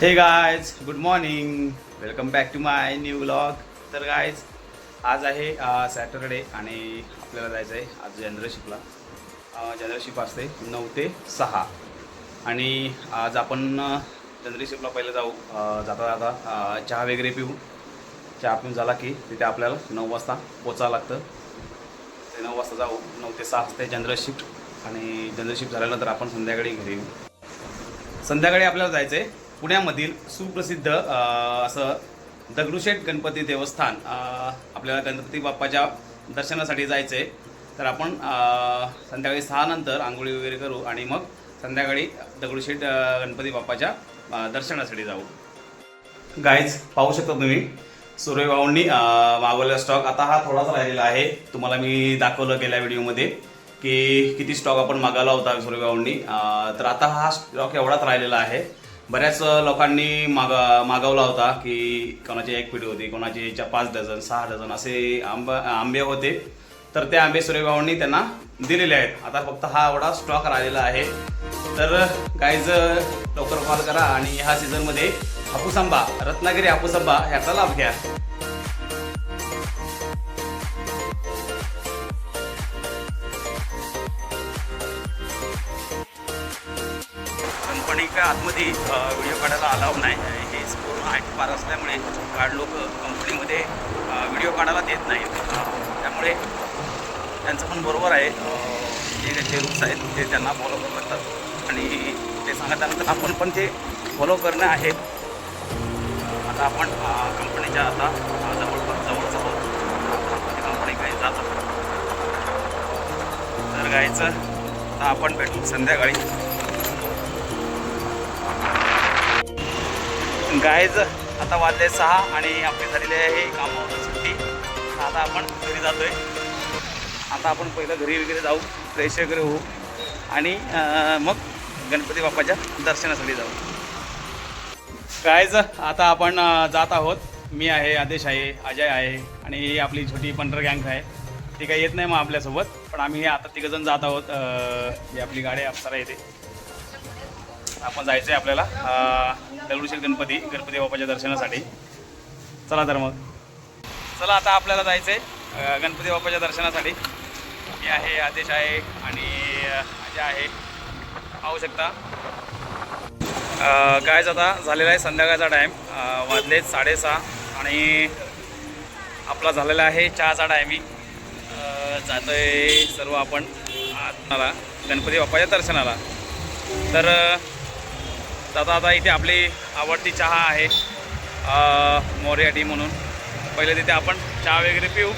Hey guys good morning welcome back to my new blog तर guys आज आहे Saturday आणि आपल्याला जायचं आहे आज जनरलशिपला जनरलशिप असते नऊ ते सहा. आणि आज आपण जनरलशिपला पहिलं जाऊ. जाता जाता चहा वगैरे पिऊ. चहा पिऊन झाला की तिथे आपल्याला नऊ वाजता पोचावं लागतं. ते नऊ वाजता जाऊ. नऊ ते सहा असते जनरल शिफ्ट आणि जनरल शिफ्ट झाल्यानंतर आपण संध्याकाळी घरी येऊ. संध्याकाळी आपल्याला जायचं आहे पुण्यामधील सुप्रसिद्ध असं दगडूशेठ गणपती देवस्थान आपल्याला गणपती बाप्पाच्या दर्शनासाठी जायचं आहे तर आपण संध्याकाळी सहा नंतर आंघोळी वगैरे करू आणि मग संध्याकाळी दगडूशेठ गणपती बाप्पाच्या दर्शनासाठी जाऊ. गाईज पाहू शकता तुम्ही सूर्यभाऊंनी मागवलेला स्टॉक आता हा थोडासा राहिलेला आहे. तुम्हाला मी दाखवलं गेल्या व्हिडिओमध्ये की किती स्टॉक आपण मागवला होता सूर्यभाऊंनी. तर आता हा स्टॉक एवढाच राहिलेला आहे. बऱ्याच लोकांनी माग मागवला होता की कोणाची एक पिढी होती कोणाची पाच डझन सहा डझन असे आंबा आंबे होते. तर ते आंबे सूर्यभावांनी त्यांना दिलेले आहेत. आता फक्त हा एवढा स्टॉक राहिलेला आहे. तर गाईज लवकर कॉल करा आणि ह्या सीझनमध्ये हापूस आंबा रत्नागिरी हापूस आंबा ह्याचा लाभ घ्या. आतमध्ये व्हिडिओ काढायला अलाव नाही. हे पूर्ण आठ पार असल्यामुळे कार्ड लोक कंपनीमध्ये व्हिडिओ काढायला देत नाहीत त्यामुळे त्यांचं पण बरोबर आहे. जे त्यांचे रूल्स आहेत ते त्यांना फॉलो करावं लागतात आणि ते सांगत त्यानंतर आपण पण ते फॉलो करणं आहे. आता आपण कंपनीच्या आता जवळपास जवळच आहोत कंपनी काही जात. तर गायचं आता आपण भेटू संध्याकाळी. गायज आता वाजले सहा आणि आपली झालेली आहे कामावर सुट्टी. आता आपण घरी जातोय. आता आपण पहिलं घरी वगैरे जाऊ फ्रेश वगैरे होऊ आणि मग गणपती बाप्पाच्या दर्शनासाठी जाऊ. गायज आता आपण जात आहोत. मी आहे आदेश आहे अजय आहे आणि ही आपली छोटी पंढर गँग आहे. ती काही येत नाही मग आपल्यासोबत. पण आम्ही आता तिघंजण जात आहोत जी ही आपली गाडी अप्सरा येते. आपण जायचं आहे आपल्याला दगडूशेठ गणपती गणपती बाप्पाच्या दर्शनासाठी. चला तर मग. चला आता आपल्याला जायचं आहे गणपती बाप्पाच्या दर्शनासाठी. मी आहे आदेश आहे आणि जे अजय आहे. पाहू शकता. काय आता झालेला आहे संध्याकाळचा टाईम वाजले साडेसहा आणि आपला झालेला आहे चहाचा टायमिंग जातो आहे सर्व आपण आत्माला गणपती बाप्पाच्या दर्शनाला. तर तर आता आता इथे आपली आवडती चहा आहे मोर्या टी म्हणून. पहिले तिथे आपण चहा वगैरे पिऊ.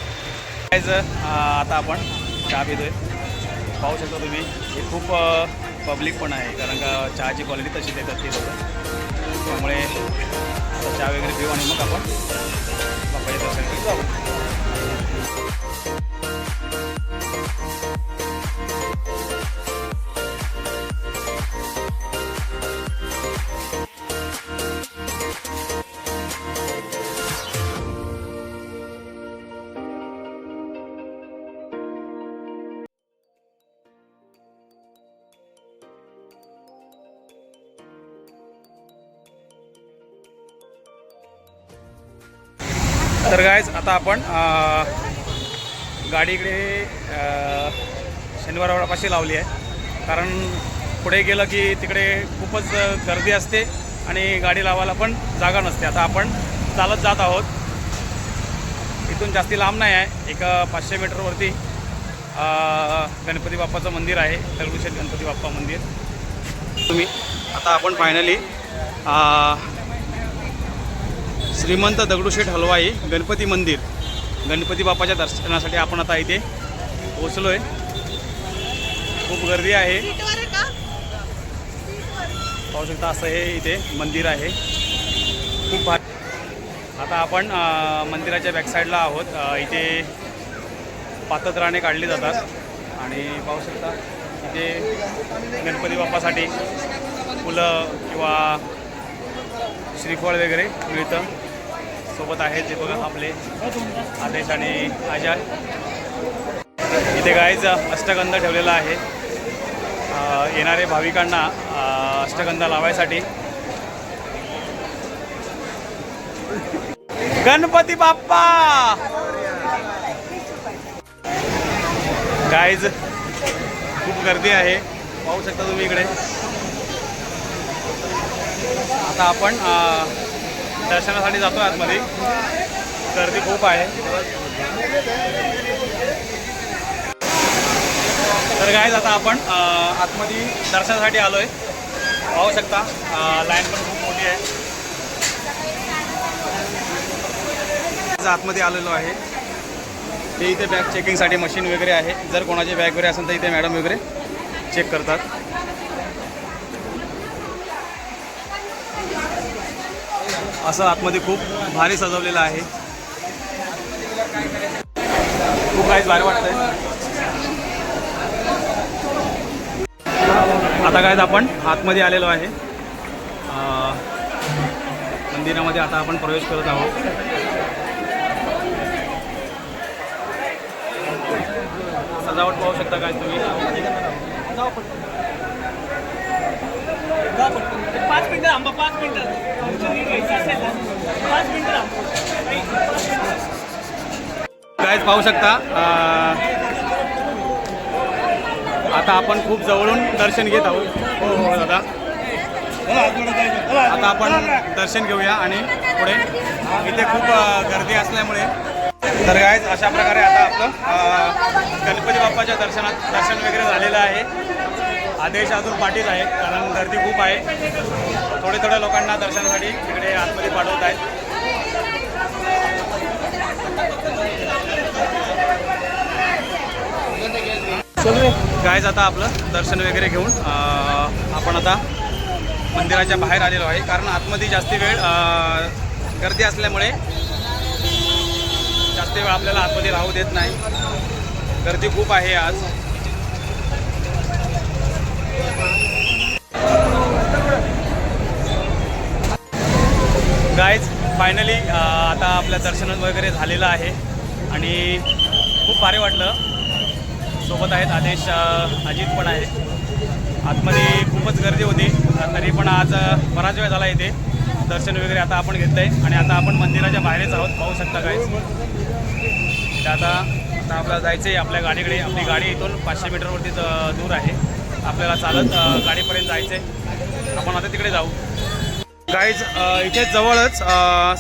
Guys, आता आपण चहा पितो पाहू शकता तुम्ही हे खूप पब्लिक पण आहे कारण का चहाची क्वालिटी तशी देतात ती लोक त्यामुळे आता चहा वगैरे पिऊ आणि मग आपण बाप्पाच्या दर्शनासाठी जाऊ तर गायज आता आपण गाडीकडे गाडी इकडे शनिवारवाडापाशी लावली आहे. कारण पुढे गेलं की तिकडे खूपच गर्दी असते आणि गाडी लावायला पण जागा नसते. आता आपण चालत जात आहोत. इथून जास्ती लांब नाही आहे. एक पाचशे मीटरवरती गणपती बाप्पाचं मंदिर आहे. दगडूशेठ गणपती बाप्पा मंदिर. तुम्ही आता आपण फायनली श्रीमंत दगडूशेठ हलवाई गणपती मंदिर. गणपती बाप्पाच्या दर्शनासाठी आपण आता इथे पोचलो आहे खूप गर्दी आहे. पाहू शकता असं हे इथे मंदिर आहे. खूप भारी. आता आपण मंदिराच्या बॅकसाईडला आहोत. इथे पातत्राणे काढली जातात. आणि पाहू शकता इथे गणपती बाप्पासाठी फुलं किंवा श्रीफळ वगैरे मिळतं. सोबत आहेत ते बघा आपले आदेश आणि आजाद इथे गायचं अष्टगंध ठेवलेला आहे. येणारे भाविकांना अष्टगंध लावायसाठी. गणपती बाप्पा! गायज खूप गर्दी आहे. पाहू शकता तुम्ही इकडे. आता आपण दर्शनासाठी जातो आतमध्ये. गर्दी खूप आहे. तर काय आता आपण आतमध्ये दर्शनासाठी आलोय. पाहू शकता लाईन पण खूप मोठी आहे. आतमध्ये आलेलो आहे. ते इथे बॅग चेकिंगसाठी मशीन वगैरे आहे. जर कोणाची बॅग वगैरे असेल तर इथे मॅडम वगैरे चेक करतात. असं आतमध्ये खूप भारी सजवलेलं आहे. खूप काहीच भारी वाटतंय. आता काय आपण आतमध्ये आलेलो आहे. मंदिरामध्ये आता आपण प्रवेश करत आहोत. सजावट पाहू शकता काय तुम्ही. पाच मिनिटं आंबा पाच मिनिटं. पाच मिनिटं काय पाहू शकता आता आपण खूप जवळून दर्शन घेत आहोत. हो हो दादा. आता आपण दर्शन घेऊया आणि पुढे. इथे खूप गर्दी असल्यामुळे. तर काय अशा प्रकारे आता आपलं गणपती बाप्पाच्या दर्शनात दर्शन वगैरे झालेलं आहे. आदेश अजून पाठीच आहे कारण गर्दी खूप आहे. थोडे थोड्या लोकांना दर्शनासाठी इकडे आतमध्ये पाठवत आहेत. गायज आता आपलं दर्शन वगैरे घेऊन आपण आता मंदिराच्या बाहेर आलेलो आहे. कारण आतमध्ये जास्त वेळ गर्दी असल्यामुळे जास्त वेळ आपल्याला आतमध्ये राहू देत नाही. गर्दी खूप आहे आज. गायज फायनली आता आपल्या दर्शन वगैरे झालेलं आहे. आणि खूप भारी वाटलं. सोबत आहेत आदेश अजित पण आहे. आतमध्ये खूपच गर्दी होती. तरी पण आज बराच वेळ झाला इथे. दर्शन वगैरे आता आपण घेतलं आहे आणि आता आपण मंदिराच्या बाहेरच आहोत. पाहू शकता काय आता आता आपल्याला जायचं आहे आपल्या गाडीकडे. आपली गाडी इथून पाचशे मीटरवरतीच दूर आहे. आपल्याला चालत गाडीपर्यंत जायचं आहे आपण आता तिकडे जाऊ. गाईज इथे जवळच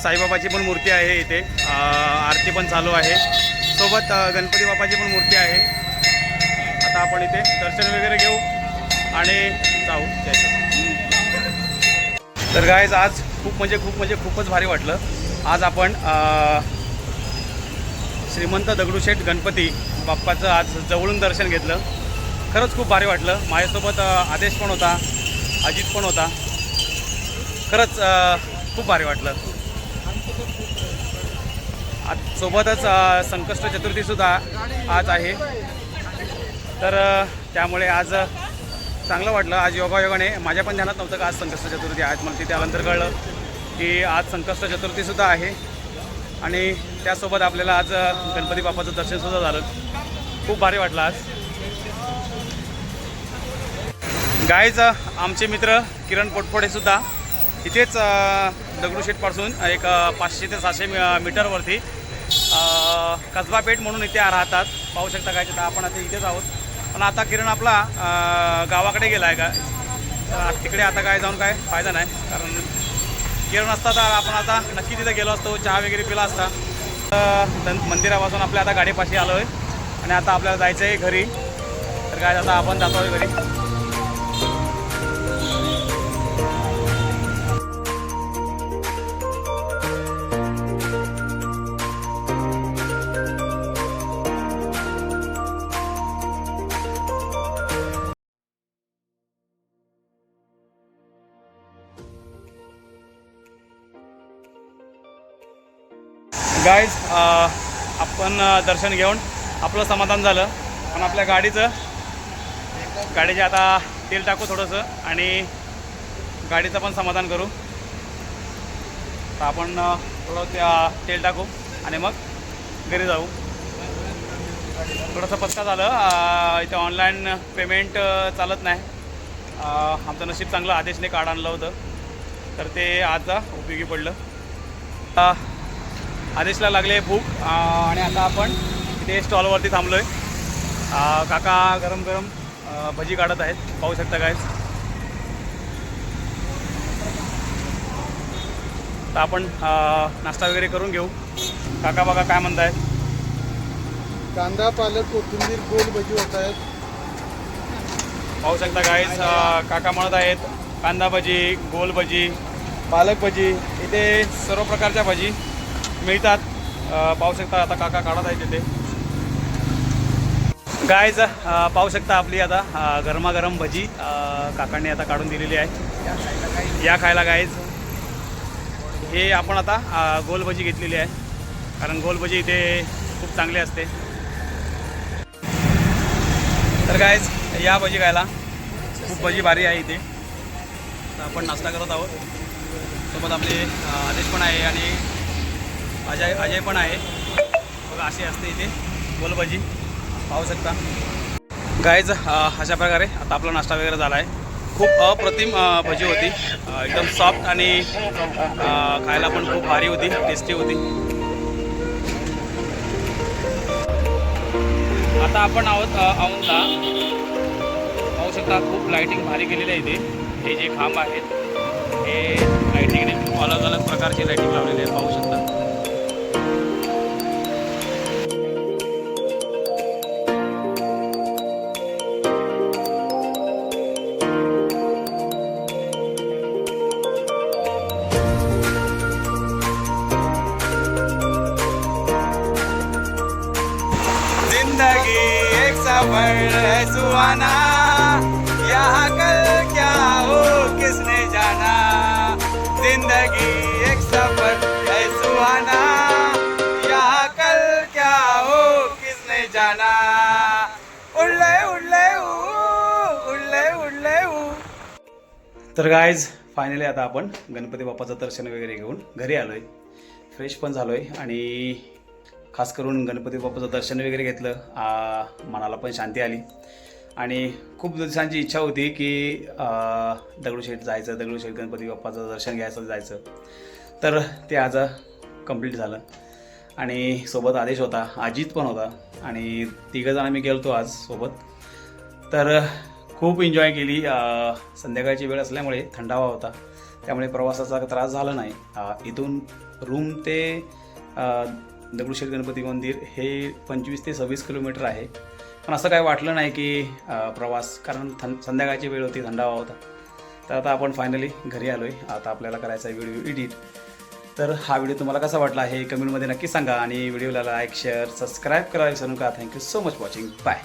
साईबाबाची पण मूर्ती आहे इथे. आरती पण चालू आहे. सोबत गणपती बाप्पाची पण मूर्ती आहे. आता आपण इथे दर्शन वगैरे घेऊ आणि जाऊ. तर गायज आज खूप म्हणजे खूप म्हणजे खूपच भारी वाटलं. आज आपण श्रीमंत दगडूशेठ गणपती बाप्पाचं आज जवळून दर्शन घेतलं. खरंच खूप भारी वाटलं. माझ्यासोबत आदेश पण होता अजित पण होता. खरंच खूप भारी वाटलं. आज सोबतच संकष्ट चतुर्थीसुद्धा आज आहे. तर त्यामुळे आज चांगलं वाटलं. आज योगायोगाने माझ्या पण ध्यानात नव्हतं का आज संकष्ट चतुर्थी आज मला तिथे आल्यानंतर कळलं की आज संकष्ट चतुर्थीसुद्धा आहे. आणि त्यासोबत आपल्याला आज गणपती बाप्पाचं दर्शनसुद्धा झालं. खूप भारी वाटलं आज. गायज आमचे मित्र किरण पोटफोडेसुद्धा इथेच दगडूशेठपासून एक पाचशे ते सहाशे मी- मीटरवरती कसबा पेठ म्हणून इथे राहतात. पाहू शकता काय तिथं आपण आता इथेच आहोत. पण आता किरण आपला गावाकडे गेला आहे का तिकडे आता काय जाऊन काय फायदा नाही. कारण किरण असता तर आपण आता नक्की तिथे गेलो असतो चहा वगैरे पिला असता. तर मंदिरापासून आपल्या आता गाडीपाशी आलो आहे आणि आता आपल्याला जायचं आहे घरी. तर काय आता आपण जातो आहे घरी. गाईज uh, आपण uh, दर्शन घेऊन आपलं समाधान झालं. पण आपल्या गाडीचं गाडीचे आता तेल टाकू थोडंसं आणि गाडीचं पण समाधान करू. तर आपण uh, थोडं त्या तेल टाकू आणि मग घरी जाऊ. थोडंसं पत्ता झालं. इथे ऑनलाईन पेमेंट चालत नाही. आमचं नशीब चांगलं आदेशने कार्ड आणलं होतं. तर ते आज उपयोगी पडलं. आदेशला लागले भूक आणि आता आपण इथे स्टॉलवरती थांबलो आहे काका गरम गरम भजी काढत आहेत. पाहू शकता काय तर आपण नाश्ता वगैरे करून घेऊ. काका बघा काय म्हणतायत. कांदा पालक कोथिंबीर गोल भजी होत आहेत. पाहू शकता गाईज काका म्हणत आहेत कांदा भजी गोल भजी पालक भजी इथे सर्व प्रकारच्या भजी. मिळतात. पाहू शकता आता काका काढत आहेत तिथे गायज पाहू शकता आपली आता गरमागरम भजी काकांनी आता काढून दिलेली आहे. या खायला गायज हे आपण आता गोल भजी घेतलेली आहे. कारण गोल भजी इथे खूप चांगली असते. तर गायज या भजी खायला खूप भजी भारी आहे इथे. आपण नाश्ता करत आहोत. सोबत आपले आदेश पण आहे आणि अजय अजय पण आहे. बघा अशी असते इथे. गोल भजी. पाहू शकता. गायज अशा प्रकारे आता आपला नाश्ता वगैरे झाला आहे खूप अप्रतिम भजी होती. एकदम सॉफ्ट आणि खायला पण खूप भारी होती. टेस्टी होती. आता आपण आहोत अ, औंधला पाहू शकता खूप लाइटिंग भारी केलेली आहे इथे. हे जे खांब आहेत हे लाइटिंगने खूप अलग अलग प्रकारची लाइटिंग लावलेली आहे पाहू शकता. जिंदगी एक सफर है सुहाना। यहाँ कल क्या हो किसने जाना? उडले उडले ऊ उडले उडले तर गायज फायनली आता आपण गणपती बाप्पाचं दर्शन वगैरे घेऊन घरी आलोय. फ्रेश पण झालो आहे आणि खास करून गणपती बाप्पाचं दर्शन वगैरे घेतलं मनाला पण शांती आली. आणि खूप दिवसांची इच्छा होती की दगडूशेठ जायचं दगडूशेठ गणपती बाप्पाचं दर्शन घ्यायचं जायचं. तर ते आज कंप्लीट झालं. आणि सोबत आदेश होता अजित पण होता. आणि तिघंजण आम्ही गेलो होतो आज सोबत. तर खूप एन्जॉय केली. संध्याकाळची वेळ असल्यामुळे थंडावा होता. त्यामुळे प्रवासाचा त्रास झाला नाही. इथून रूम ते दगडूशेठ गणपती मंदिर हे पंचवीस ते सव्वीस किलोमीटर आहे. पण असं काय वाटलं नाही की प्रवास कारण थं संध्याकाळची वेळ होती थंडावा होता. तर आता आपण फायनली घरी आलो आहे आता आपल्याला करायचा आहे व्हिडिओ एडिट तर हा व्हिडिओ तुम्हाला कसा वाटला हे कमेंटमध्ये नक्की सांगा आणि व्हिडिओला लाईक शेअर सबस्क्राईब करायला विसरू नका. Thank you so much watching bye